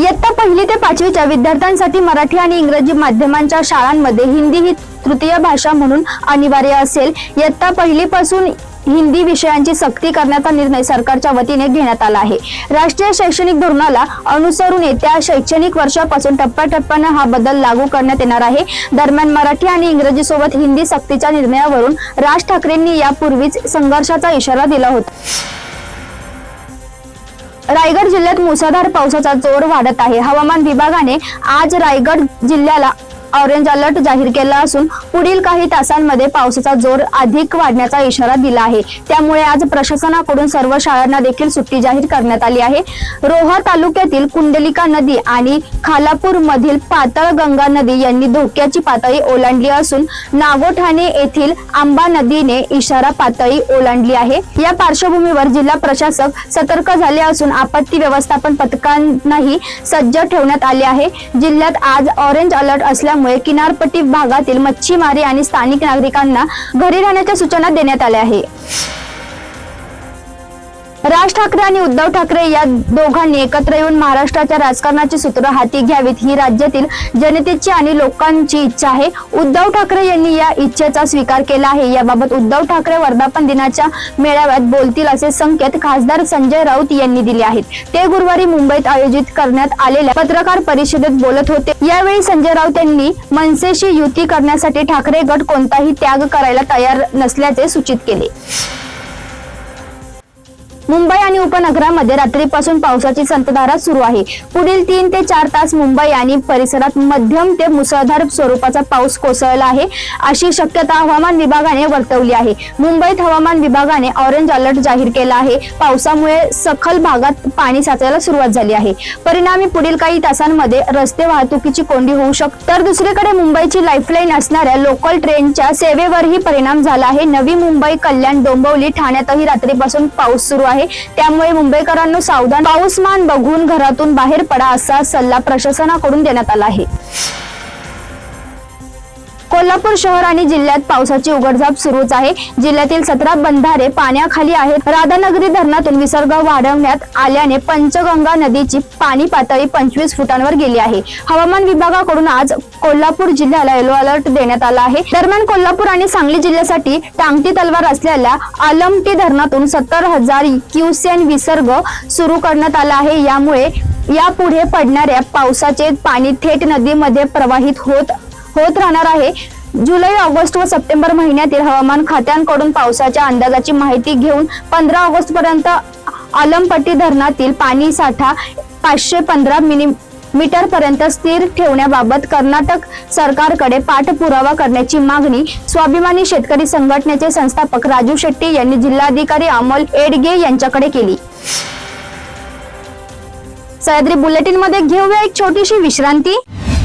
इयत्ता पहिली ते पाचवीच्या विद्यार्थ्यांसाठी मराठी आणि इंग्रजी माध्यमांच्या शाळांमध्ये हिंदी ही तृतीय भाषा म्हणून अनिवार्य असेल. इयत्ता पहिलीपासून हिंदी विषयांची सक्ती करण्याचा निर्णय सरकारच्या वतीने घेण्यात आला आहे. राष्ट्रीय शैक्षणिक धोरणाला अनुसरून येत्या शैक्षणिक वर्षापासून टप्प्याटप्प्यानं हा बदल लागू करण्यात येणार आहे. दरम्यान मराठी आणि इंग्रजी सोबत हिंदी सक्तीच्या निर्णयावरून राज ठाकरेंनी यापूर्वीच संघर्षाचा इशारा दिला होता. रायगड जिल्ह्यात मुसळधार पावसाचा जोर वाढत आहे. हवामान विभागाने आज रायगड जिल्ह्याला ऑरेंज अलर्ट जाहीर केला असून पुढील काही तासांमध्ये पावसाचा जोर अधिक वाढण्याचा इशारा दिला आहे. त्यामुळे आज प्रशासनाकडून सर्व शाळांना देखील सुट्टी जाहीर करण्यात आली आहे. रोहा तालुक्यातील कुंडलिका नदी आणि खालापूर मधील पातळ गंगा नदी यांनी धोक्याची पातळी ओलांडली असून नागोठाणे येथील आंबा नदीने इशारा पातळी ओलांडली आहे. या पार्श्वभूमीवर जिल्हा प्रशासक सतर्क झाले असून आपत्ती व्यवस्थापन पथकांनाही सज्ज ठेवण्यात आले आहे. जिल्ह्यात आज ऑरेंज अलर्ट असल्यामुळे किनारपट्टी भागातील मच्छीमारी आणि स्थानिक नागरिकांना घरी राहण्याच्या सूचना देण्यात आल्या आहे राज ठाकरे आणि उद्धव ठाकरे या दोघांनी एकत्र येऊन महाराष्ट्राच्या राजकारणाची सूत्र हाती घ्यावीत. ही राज्यातील जनतेची आणि लोकांची इच्छा आहे. उद्धव ठाकरे यांनी या इच्छेचा स्वीकार केला आहे. याबाबत उद्धव ठाकरे वर्धापन दिनाच्या मेळाव्यात बोलतील असे संकेत खासदार संजय राऊत यांनी दिले आहेत. ते गुरुवारी मुंबईत आयोजित करण्यात आलेल्या पत्रकार परिषदेत बोलत होते. यावेळी संजय राऊत यांनी मनसेशी युती करण्यासाठी ठाकरे गट कोणताही त्याग करायला तयार नसल्याचे सूचित केले. मुंबई आणि उपनगरामध्ये रात्रीपासून पावसाची संतधारा सुरू आहे. पुढील तीन ते चार तास मुंबई आणि परिसरात मध्यम ते मुसळधार स्वरूपाचा पाऊस कोसळला आहे अशी शक्यता हवामान विभागाने वर्तवली आहे. मुंबईत हवामान विभागाने ऑरेंज अलर्ट जाहीर केला आहे. पावसामुळे सखल भागात पाणी साचायला सुरुवात झाली आहे. परिणामी पुढील काही तासांमध्ये रस्ते वाहतुकीची कोंडी होऊ शकते. तर दुसरीकडे मुंबईची लाईफलाईन असणाऱ्या लोकल ट्रेनच्या सेवेवरही परिणाम झाला आहे. नवी मुंबई कल्याण डोंबिवली ठाण्यातही रात्रीपासून पाऊस सुरू आहे. त्यामुळे मुंबईकरांनो सावधान पाऊसमान बघून घरातून बाहेर पडा असा सल्ला प्रशासनाकडून देण्यात आला आहे. कोल्हापूर शहर आणि जिल्ह्यात पावसाची उघडझाप सुरूच आहे. जिल्ह्यातील सतरा बंधारे पाण्याखाली आहेत. राधानगरी धरणातून विसर्ग वाढवण्यात आल्याने पंचगंगा नदीची पाणी पातळी पंचवीस फुटांवर गेली आहे. हवामान विभागाकडून आज कोल्हापूर जिल्ह्याला येलो अलर्ट देण्यात आला आहे. दरम्यान कोल्हापूर आणि सांगली जिल्ह्यासाठी टांगती तलवार असलेल्या आलमटी धरणातून सत्तर हजार क्युसेन विसर्ग सुरू करण्यात आला आहे. यामुळे यापुढे पडणाऱ्या पावसाचे पाणी थेट नदीमध्ये प्रवाहित होत होत राहणार आहे. जुलै ऑगस्ट व सप्टेंबर महिन्यातील हवामान खात्यांकडून पावसाच्या अंदाजाची माहिती घेऊन पंधरा ऑगस्ट पर्यंत आलमपट्टी धरणातील पाणी साठा पाचशे पंधरा मिली मीटर पर्यंत स्थिर ठेवण्याबाबत कर्नाटक सरकारकडे पाठपुरावा करण्याची मागणी स्वाभिमानी शेतकरी संघटनेचे संस्थापक राजू शेट्टी यांनी जिल्हाधिकारी अमोल एडगे यांच्याकडे केली. सह्याद्री बुलेटिनमध्ये घेऊया एक छोटीशी विश्रांती.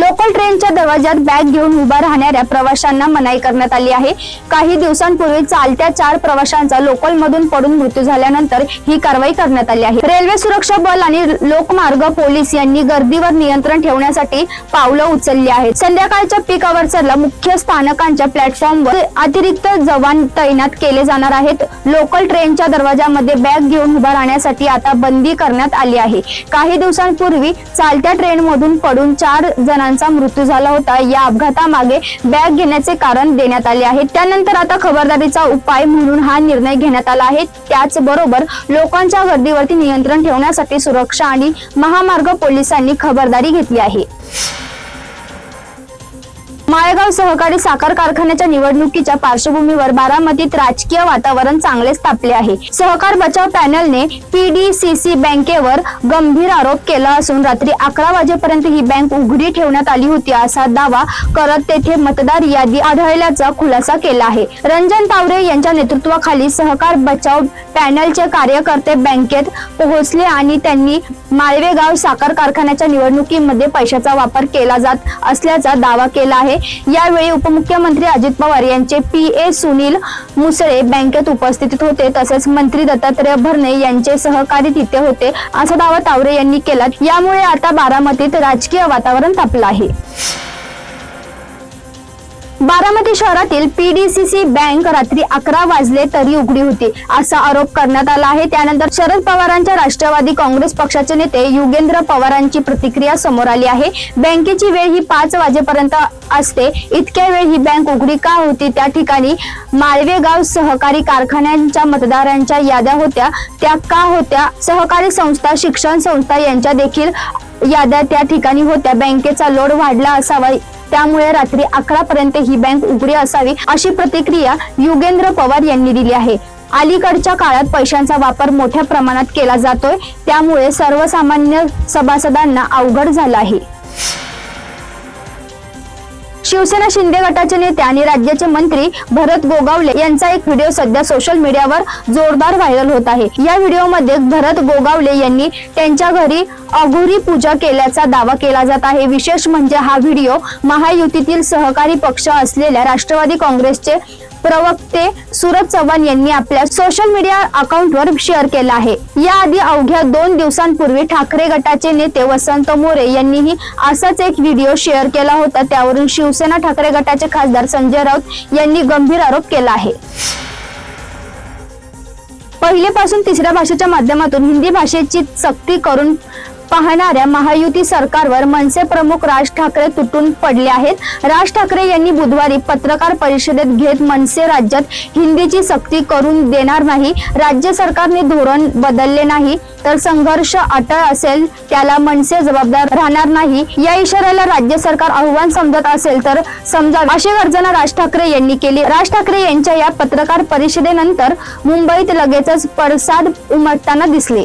लोकल ट्रेनच्या दरवाजात बॅग घेऊन उभा राहणाऱ्या प्रवाशांना मनाई करण्यात आली आहे. काही दिवसांपूर्वी चालत्या चार प्रवाशांचा लोकल मधून पडून मृत्यू झाल्यानंतर ही कारवाई करण्यात आली आहे. रेल्वे सुरक्षा बल आणि लोकमार्ग पोलीस यांनी गर्दीवर नियंत्रण ठेवण्यासाठी पावलं उचलली आहेत. संध्याकाळच्या पीक अवर्सरला मुख्य स्थानकांच्या प्लॅटफॉर्मवर अतिरिक्त जवान तैनात केले जाणार आहेत. लोकल ट्रेनच्या दरवाजामध्ये बॅग घेऊन उभा राहण्यासाठी आता बंदी करण्यात आली आहे. काही दिवसांपूर्वी चालत्या ट्रेन मधून पडून चार जणांचा मृत्यू झाला होता. या अपघातामागे बॅग घेण्याचे कारण देण्यात आले आहे. त्यानंतर आता खबरदारीचा उपाय म्हणून हा निर्णय घेण्यात आला आहे. त्याचबरोबर लोकांच्या गर्दीवरती नियंत्रण ठेवण्यासाठी सुरक्षा आणि महामार्ग पोलिसांनी खबरदारी घेतली आहे. माळेगाव सहकारी साखर कारखान्याच्या निवडणुकीच्या पार्श्वभूमीवर बारामतीत राजकीय वातावरण चांगलेच तापले आहे. सहकार बचाव पॅनलने पीडीसीसी बँकेवर गंभीर आरोप केला असून रात्री अकरा वाजेपर्यंत ही बँक उघडी ठेवण्यात आली होती असा दावा करत तेथे मतदार यादी आढळल्याचा खुलासा केला आहे. रंजन तावरे यांच्या नेतृत्वाखाली सहकार बचाव पॅनलचे कार्यकर्ते बँकेत पोहोचले आणि त्यांनी माळवेगाव साखर कारखान्याच्या निवडणुकीमध्ये पैशाचा वापर केला जात असल्याचा दावा केला आहे. यावेळी उपमुख्यमंत्री अजित पवार यांचे पी ए सुनील मुसळे बँकेत उपस्थित होते. तसेच मंत्री दत्तात्रय भरणे यांचे सहकारी तिथे होते असा दावा तावरे यांनी केला. यामुळे आता बारामतीत राजकीय वातावरण तापलं आहे. बारामती शहरातील पीडीसीसी बँक रात्री अकरा वाजले तरी उघडी होती. असा आरोप करण्यात आला आहे. त्यानंतर शरद पवारांच्या राष्ट्रवादी काँग्रेस पक्षाचे नेते युगेंद्र पवारांची प्रतिक्रिया समोर आली आहे. बँकेची वेळ ही पाच वाजेपर्यंत असते. इतक्या वेळ ही बँक उघडी का होती? त्या ठिकाणी माळवेगाव सहकारी कारखान्यांच्या मतदारांच्या याद्या होत्या. त्या का होत्या? सहकारी संस्था शिक्षण संस्था यांच्या देखील याद्या त्या ठिकाणी होत्या. बँकेचा लोड वाढला असावा त्यामुळे रात्री अकरा पर्यंत ही बँक उघडी असावी अशी प्रतिक्रिया युगेंद्र पवार यांनी दिली आहे. अलीकडच्या काळात पैशांचा वापर मोठ्या प्रमाणात केला जातोय त्यामुळे सर्वसामान्य सभासदांना अवघड झाला आहे. शिवसेना शिंदे गटाचे नेते आणि राज्याचे मंत्री भरत गोगावले यांचा एक व्हिडिओ सध्या सोशल मीडियावर जोरदार व्हायरल होत आहे. या व्हिडिओमध्ये भरत गोगावले यांनी त्यांच्या घरी अघोरी पूजा केल्याचा दावा केला जात आहे. विशेष म्हणजे हा व्हिडिओ महायुतीतील सहकारी पक्ष असलेल्या राष्ट्रवादी काँग्रेसचे प्रवक्ते सूरज चव्हाण यांनी आपल्या सोशल मीडिया अकाउंटवर शेअर केला आहे. याआधी अवघ्या दोन दिवसांपूर्वी ठाकरे गटाचे नेते वसंत मोरे यांनीही असाच एक व्हिडिओ शेअर केला होता. त्यावरून शिवसेना ठाकरे गटाचे खासदार संजय राऊत यांनी गंभीर आरोप केला आहे. पहिलेपासून तिसऱ्या भाषेच्या माध्यमातून हिंदी भाषेची सक्ती करून पाहणाऱ्या महायुती सरकारवर मनसे प्रमुख राज ठाकरे तुटून पडले आहेत. राज ठाकरे यांनी बुधवारी पत्रकार परिषदेत घेत मनसे राज्यात हिंदीची सक्ती करून देणार नाही. राज्य सरकारने धोरण बदलले नाही. तर संघर्ष अटळ असेल त्याला मनसे जबाबदार राहणार नाही. या इशाऱ्याला राज्य सरकार आव्हान समजत असेल तर समजा अशी गर्जना राज ठाकरे यांनी केली. राज ठाकरे यांच्या या पत्रकार परिषदेनंतर मुंबईत लगेचच पडसाद उमटताना दिसले.